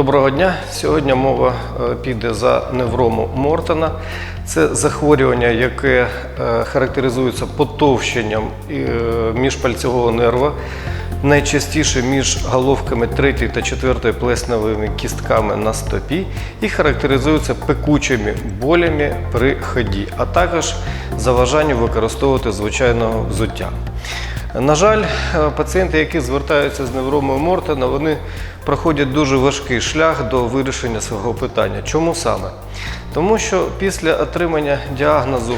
Доброго дня. Сьогодні мова е, піде за неврому Мортона. Це захворювання, яке е, характеризується потовщенням е, міжпальцевого нерва, найчастіше між головками 3 та 4 плесневими кістками на стопі і характеризується пекучими болями при ході, а також заважанням використовувати звичайного взуття. На жаль, е, пацієнти, які звертаються з невромою Мортона, вони проходять дуже важкий шлях до вирішення свого питання. Чому саме? Тому що після отримання діагнозу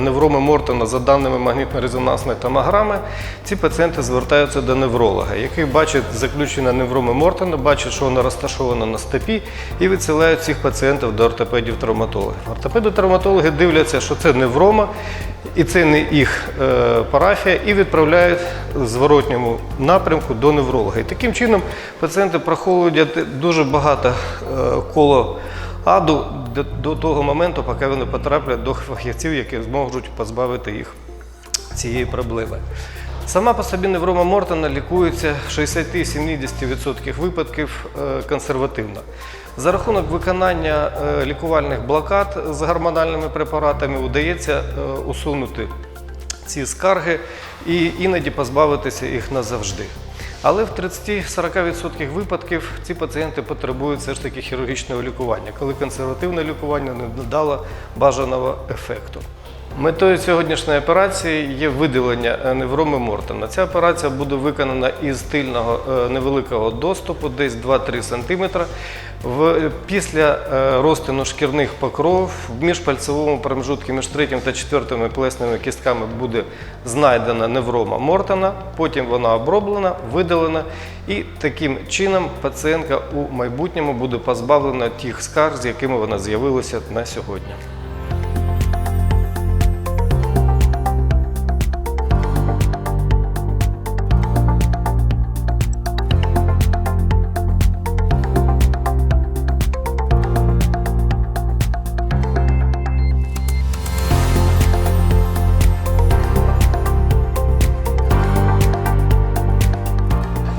невроми Мортона за даними магнітно-резонансної томограми, ці пацієнти звертаються до невролога, який бачить заключення невроми Мортона, бачить, що вона розташована на стопі, і відсилають цих пацієнтів до ортопедів-травматологів. Ортопеди-травматологи дивляться, що це неврома, і це не їх е, парафія, і відправляють в зворотньому напрямку до невролога. І таким чином пацієнти проходять дуже багато е, коло аду до, до того моменту, поки вони потраплять до фахівців, які зможуть позбавити їх цієї проблеми. Сама по собі неврома Мортона лікується в 60-70% випадків е, консервативно. За рахунок виконання е, лікувальних блокад з гормональними препаратами удається е, усунути ці скарги і іноді позбавитися їх назавжди. Але в 30-40% випадків ці пацієнти потребують все ж таки хірургічного лікування, коли консервативне лікування не дало бажаного ефекту. Метою сьогоднішньої операції є видалення е, невроми Мортона. Ця операція буде виконана із тильного е, невеликого доступу, десь 2-3 см. В, після е, розтину шкірних покровів в міжпальцевому промежутку між третім та четвертими плесними кістками буде знайдена неврома Мортона, потім вона оброблена, видалена, і таким чином пацієнтка у майбутньому буде позбавлена тих скарг, з якими вона з'явилася на сьогодні.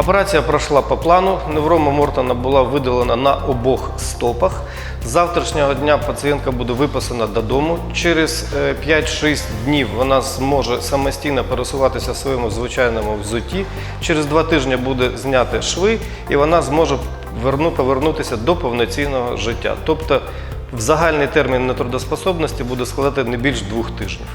Операція пройшла по плану. Неврома Мортона була видалена на обох стопах. З завтрашнього дня пацієнтка буде виписана додому. Через е, 5-6 днів вона зможе самостійно пересуватися в своєму звичайному взутті. Через два тижні буде зняти шви, і вона зможе верну- повернутися до повноцінного життя. Тобто в загальний термін нетрудоспособності буде складати не більш двох тижнів.